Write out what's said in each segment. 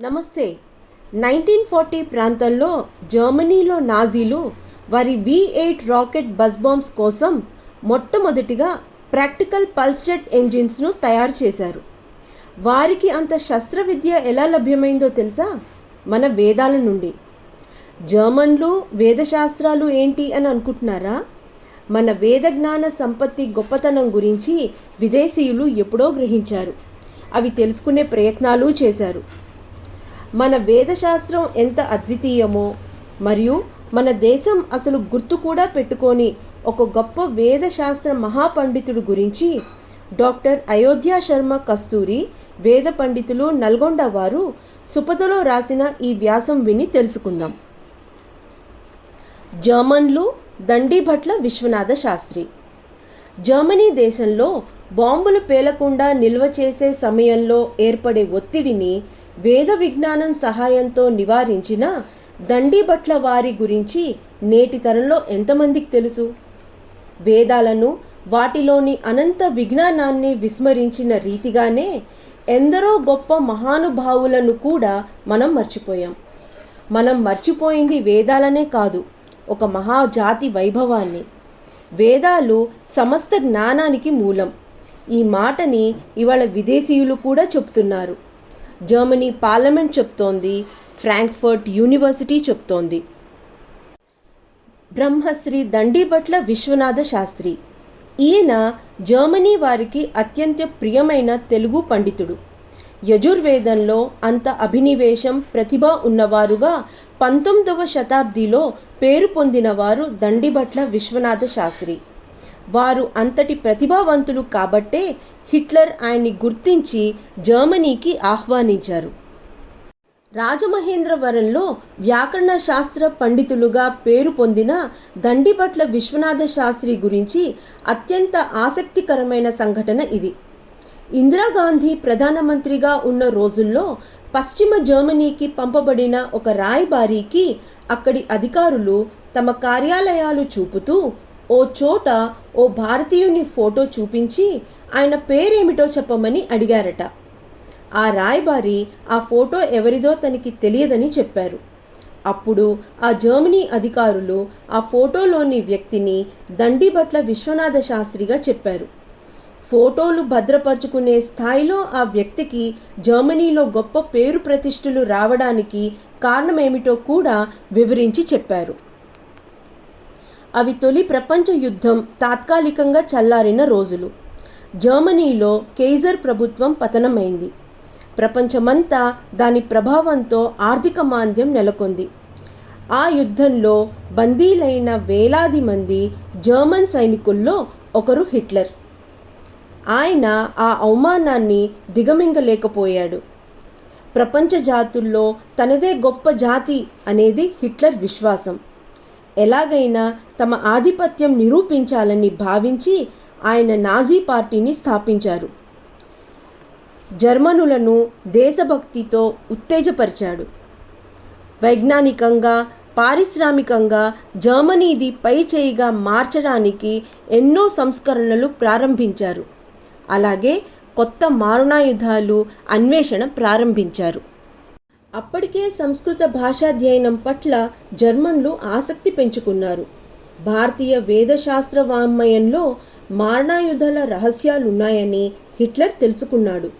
నమస్తే. Nineteen forty ప్రాంతంలో జర్మనీలో నాజీలు వారి V eight rocket buzz bombs కోసం మొట్టమొదటిగా ప్రాక్టికల్ పల్స్జెట్ ఎంజిన్స్ను తయారు చేశారు. వారికి అంత శస్త్రవిద్య ఎలా లభ్యమైందో తెలుసా? మన వేదాల నుండి. జర్మన్లు వేదశాస్త్రాలు ఏంటి అని అనుకుంటున్నారా? మన వేద జ్ఞాన సంపత్తి గొప్పతనం గురించి విదేశీయులు ఎప్పుడో గ్రహించారు. అవి తెలుసుకునే ప్రయత్నాలు చేశారు. మన వేదశాస్త్రం ఎంత అద్వితీయమో మరియు మన దేశం అసలు గుర్తు కూడా పెట్టుకొని ఒక గొప్ప వేదశాస్త్ర మహాపండితుడు గురించి డాక్టర్ అయోధ్య శర్మ కస్తూరి వేద పండితులు నల్గొండ వారు సుపదలో రాసిన ఈ వ్యాసం విని తెలుసుకుందాం. జర్మన్లు దండిభట్ల విశ్వనాథ శాస్త్రి. జర్మనీ దేశంలో బాంబులు పేలకుండా నిల్వ చేసే సమయంలో ఏర్పడే ఒత్తిడిని వేద విజ్ఞానం సహాయంతో నివారించిన దండీభట్ల వారి గురించి నేటి తరంలో ఎంతమందికి తెలుసు? వేదాలను వాటిలోని అనంత విజ్ఞానాన్ని విస్మరించిన రీతిగానే ఎందరో గొప్ప మహానుభావులను కూడా మనం మర్చిపోయాం. మనం మర్చిపోయింది వేదాలనే కాదు ఒక మహాజాతి వైభవాన్ని. వేదాలు సమస్త జ్ఞానానికి మూలం. ఈ మాటని ఇవాళ విదేశీయులు కూడా చెప్తున్నారు. జర్మనీ పార్లమెంట్ చెప్తోంది ఫ్రాంక్ఫర్ట్ యూనివర్సిటీ చెప్తోంది. బ్రహ్మశ్రీ దండిభట్ల విశ్వనాథ శాస్త్రి. ఈయన జర్మనీ వారికి అత్యంత ప్రియమైన తెలుగు పండితుడు. యజుర్వేదంలో అంత అభినివేశం ప్రతిభ ఉన్నవారుగా పంతొమ్మిదవ శతాబ్దిలో పేరు పొందినవారు దండిభట్ల విశ్వనాథ శాస్త్రి. వారు అంతటి ప్రతిభావంతులు కాబట్టే హిట్లర్ ఆయన్ని గుర్తించి జర్మనీకి ఆహ్వానించారు. రాజమహేంద్రవరంలో వ్యాకరణ శాస్త్ర పండితులుగా పేరు పొందిన దండిపట్ల విశ్వనాథ శాస్త్రి గురించి అత్యంత ఆసక్తికరమైన సంఘటన ఇది. ఇందిరాగాంధీ ప్రధానమంత్రిగా ఉన్న రోజుల్లో పశ్చిమ జర్మనీకి పంపబడిన ఒక రాయబారికి అక్కడి అధికారులు తమ కార్యాలయాలు చూపుతూ ఓ చోట ఓ భారతీయుని ఫోటో చూపించి ఆయన పేరేమిటో చెప్పమని అడిగారట. ఆ రాయబారి ఆ ఫోటో ఎవరిదో తనకి తెలియదని చెప్పారు. అప్పుడు ఆ జర్మనీ అధికారులు ఆ ఫోటోలోని వ్యక్తిని దండిభట్ల విశ్వనాథ శాస్త్రిగా చెప్పారు. ఫోటోలు భద్రపరుచుకునే స్థాయిలో ఆ వ్యక్తికి జర్మనీలో గొప్ప పేరు ప్రతిష్ఠలు రావడానికి కారణమేమిటో కూడా వివరించి చెప్పారు. అవి తొలి ప్రపంచ యుద్ధం తాత్కాలికంగా చల్లారిన రోజులు. జర్మనీలో కేజర్ ప్రభుత్వం పతనమైంది. ప్రపంచమంతా దాని ప్రభావంతో ఆర్థిక మాంద్యం నెలకొంది. ఆ యుద్ధంలో బందీలైన వేలాది మంది జర్మన్ సైనికుల్లో ఒకరు హిట్లర్. ఆయన ఆ అవమానాన్ని దిగమింగలేకపోయాడు. ప్రపంచ జాతుల్లో తనదే గొప్ప జాతి అనేది హిట్లర్ విశ్వాసం. ఎలాగైనా తమ ఆధిపత్యం నిరూపించాలని భావించి ఆయన నాజీ పార్టీని స్థాపించారు. జర్మనులను దేశభక్తితో ఉత్తేజపరిచాడు. వైజ్ఞానికంగా పారిశ్రామికంగా జర్మనీది పై చేయిగా మార్చడానికి ఎన్నో సంస్కరణలు ప్రారంభించారు. అలాగే కొత్త మారణాయుధాలు అన్వేషణ ప్రారంభించారు. అప్పటికే సంస్కృత భాషాధ్యయనం పట్ల జర్మన్లు ఆసక్తి పెంచుకున్నారు. భారతీయ వేదశాస్త్ర వాంగ్మయంలో మారణాయుధాల రహస్యాలున్నాయని హిట్లర్ తెలుసుకున్నాడు.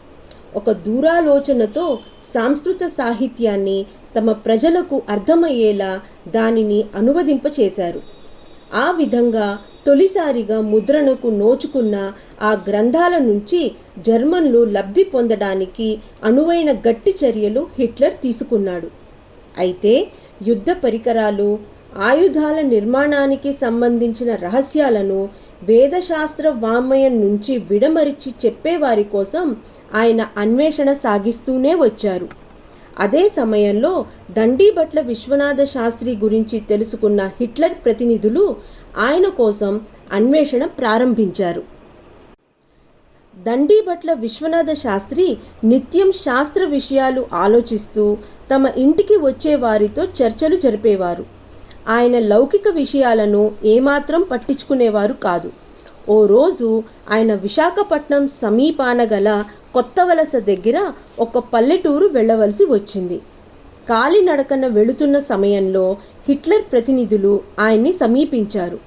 ఒక దూరాలోచనతో సాంస్కృత సాహిత్యాన్ని తమ ప్రజలకు అర్థమయ్యేలా దానిని అనువదింపచేశారు. ఆ విధంగా తొలిసారిగా ముద్రణకు నోచుకున్న ఆ గ్రంథాల నుంచి జర్మన్లు లబ్ధి పొందడానికి అనువైన గట్టి చర్యలు హిట్లర్ తీసుకున్నాడు. అయితే యుద్ధ పరికరాలు ఆయుధాల నిర్మాణానికి సంబంధించిన రహస్యాలను వేదశాస్త్ర వామయం నుంచి విడమరిచి చెప్పేవారి కోసం ఆయన అన్వేషణ సాగిస్తూనే వచ్చారు. అదే సమయంలో దండీభట్ల విశ్వనాథ శాస్త్రి గురించి తెలుసుకున్న హిట్లర్ ప్రతినిధులు ఆయన కోసం అన్వేషణ ప్రారంభించారు. దండీభట్ల విశ్వనాథ శాస్త్రి నిత్యం శాస్త్ర విషయాలు ఆలోచిస్తూ తమ ఇంటికి వచ్చే వారితో చర్చలు జరిపేవారు. ఆయన లౌకిక విషయాలను ఏమాత్రం పట్టించుకునేవారు కాదు. ఓ రోజు ఆయన విశాఖపట్నం సమీపాన గల కొత్త వలస దగ్గర ఒక పల్లెటూరు వెళ్ళవలసి వచ్చింది. కాలినడకన వెళుతున్న సమయంలో హిట్లర్ ప్రతినిధులు ఆయన్ని సమీపించారు.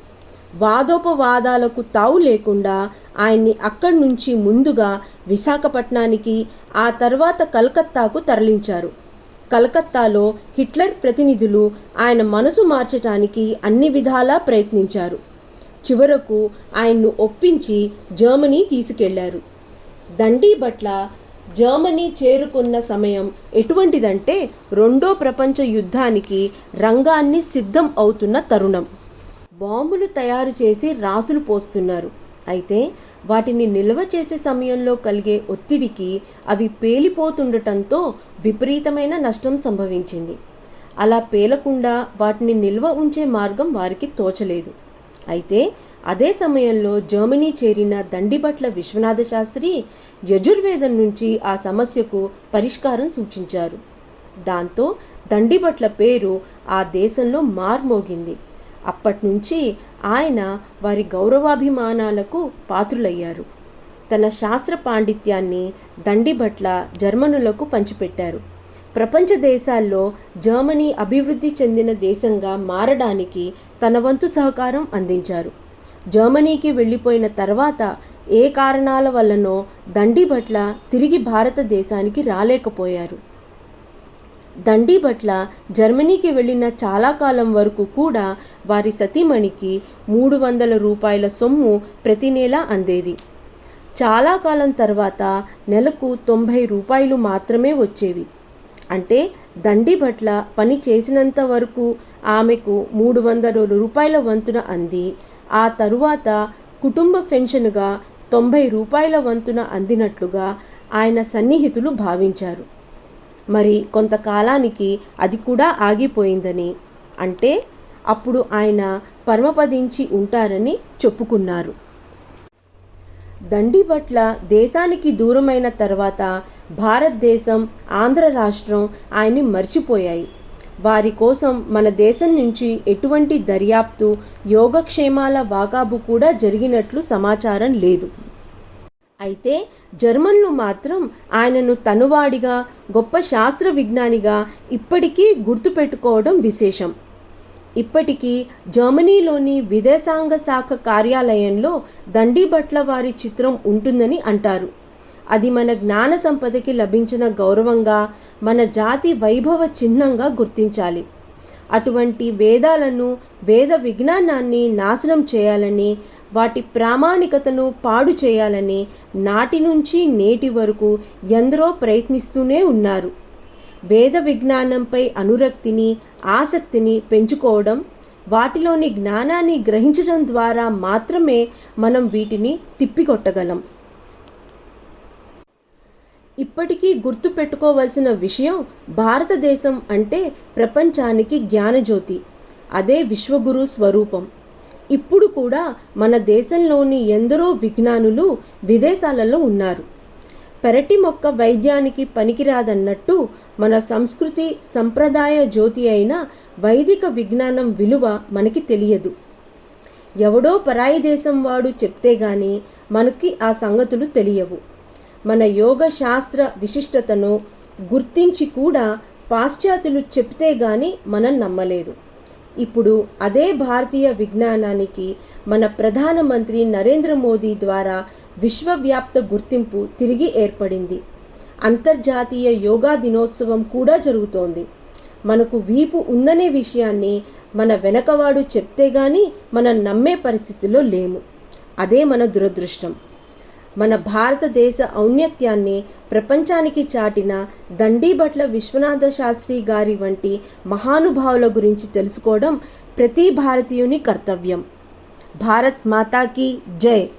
వాదోపవాదాలకు తావు లేకుండా ఆయన్ని అక్కడి నుంచి ముందుగా విశాఖపట్నానికి ఆ తర్వాత కలకత్తాకు తరలించారు. కలకత్తాలో హిట్లర్ ప్రతినిధులు ఆయన మనసు మార్చటానికి అన్ని విధాలా ప్రయత్నించారు. చివరకు ఆయన్ను ఒప్పించి జర్మనీ తీసుకెళ్ళారు. దండి బట్ల జర్మనీ చేరుకున్న సమయం ఎటువంటిదంటే రెండో ప్రపంచ యుద్ధానికి రంగాన్ని సిద్ధం అవుతున్న తరుణం. బాంబులు తయారు చేసి రాసులు పోస్తున్నారు. అయితే వాటిని నిల్వ చేసే సమయంలో కలిగే ఒత్తిడికి అవి పేలిపోతుండటంతో విపరీతమైన నష్టం సంభవించింది. అలా పేలకుండా వాటిని నిల్వ ఉంచే మార్గం వారికి తోచలేదు. అయితే అదే సమయంలో జర్మనీ చేరిన దండిబట్ల విశ్వనాథ శాస్త్రి యజుర్వేదం నుంచి ఆ సమస్యకు పరిష్కారం సూచించారు. దాంతో దండిబట్ల పేరు ఆ దేశంలో మార్మోగింది. అప్పటి నుంచి ఆయన వారి గౌరవాభిమానాలకు పాత్రులయ్యారు. తన శాస్త్ర పాండిత్యాన్ని దండిబట్ల జర్మనులకు పంచిపెట్టారు. ప్రపంచ దేశాల్లో జర్మనీ అభివృద్ధి చెందిన దేశంగా మారడానికి తన వంతు సహకారం అందించారు. జర్మనీకి వెళ్ళిపోయిన తర్వాత ఏ కారణాల వల్లనో దండిబట్ల తిరిగి భారతదేశానికి రాలేకపోయారు. దండిబట్ల జర్మనీకి వెళ్ళిన చాలా కాలం వరకు కూడా వారి సతీమణికి మూడు వందల రూపాయల సొమ్ము ప్రతి నెల అందేది. చాలా కాలం తర్వాత నెలకు తొంభై రూపాయలు మాత్రమే వచ్చేవి. అంటే దండిబట్ల పని చేసినంత వరకు ఆమెకు మూడు వందల రూపాయల వంతున అంది. ఆ తరువాత కుటుంబ పెన్షన్గా తొంభై రూపాయల వంతున అందినట్లుగా ఆయన సన్నిహితులు భావించారు. మరి కొంతకాలానికి అది కూడా ఆగిపోయిందని అంటే అప్పుడు ఆయన పరమపదించి ఉంటారని చెప్పుకున్నారు. దండిబట్ల దేశానికి దూరమైన తర్వాత భారతదేశం ఆంధ్ర రాష్ట్రం ఆయన్ని మర్చిపోయాయి. వారి కోసం మన దేశం నుంచి ఎటువంటి దర్యాప్తు యోగక్షేమాల వాకాబు కూడా జరిగినట్లు సమాచారం లేదు. అయితే జర్మన్లు మాత్రం ఆయనను తనువాడిగా గొప్ప శాస్త్ర విజ్ఞానిగా ఇప్పటికీ గుర్తుపెట్టుకోవడం విశేషం. ఇప్పటికీ జర్మనీలోని విదేశాంగ శాఖ కార్యాలయంలో దండిబట్ల వారి చిత్రం ఉంటుందని అంటారు. అది మన జ్ఞాన సంపదకి లభించిన గౌరవంగా మన జాతి వైభవ చిహ్నంగా గుర్తించాలి. అటువంటి వేదాలను వేద విజ్ఞానాన్ని నాశనం చేయాలని వాటి ప్రామాణికతను పాడు చేయాలని నాటి నుంచి నేటి వరకు ఎందరో ప్రయత్నిస్తూనే ఉన్నారు. వేద విజ్ఞానంపై అనురక్తిని ఆసక్తిని పెంచుకోవడం వాటిలోని జ్ఞానాన్ని గ్రహించడం ద్వారా మాత్రమే మనం వీటిని తిప్పికొట్టగలం. ఇప్పటికీ గుర్తు పెట్టుకోవలసిన విషయం భారతదేశం అంటే ప్రపంచానికి జ్ఞానజ్యోతి అదే విశ్వగురు స్వరూపం. ఇప్పుడు కూడా మన దేశంలోని ఎందరో విజ్ఞానులు విదేశాలలో ఉన్నారు. పెరటి మొక్క వైద్యానికి పనికిరాదన్నట్టు మన సంస్కృతి సంప్రదాయ జ్యోతి అయిన వైదిక విజ్ఞానం విలువ మనకి తెలియదు. ఎవడో పరాయి దేశం వాడు చెప్తే గాని మనకి ఆ సంగతులు తెలియవు. మన యోగ శాస్త్ర విశిష్టతను గుర్తించి కూడా పాశ్చాత్యులు చెప్తే గాని మనం నమ్మలేదు. ఇప్పుడు అదే భారతీయ విజ్ఞానానికి మన ప్రధానమంత్రి నరేంద్ర మోదీ ద్వారా విశ్వవ్యాప్త గుర్తింపు తిరిగి ఏర్పడింది. అంతర్జాతీయ యోగా దినోత్సవం కూడా జరుగుతోంది. మనకు వీపు ఉందనే విషయాన్ని మన వెనకవాడు చెప్తే గాని మనం నమ్మే పరిస్థితిలో లేము. అదే మన దురదృష్టం. మన భారతదేశ ఔన్నత్యాన్ని ప్రపంచానికి చాటిన దండీభట్ల విశ్వనాథ శాస్త్రి గారి వంటి మహానుభావుల గురించి తెలుసుకోవడం ప్రతి భారతీయుని కర్తవ్యం. భారత్ మాతాకి జై!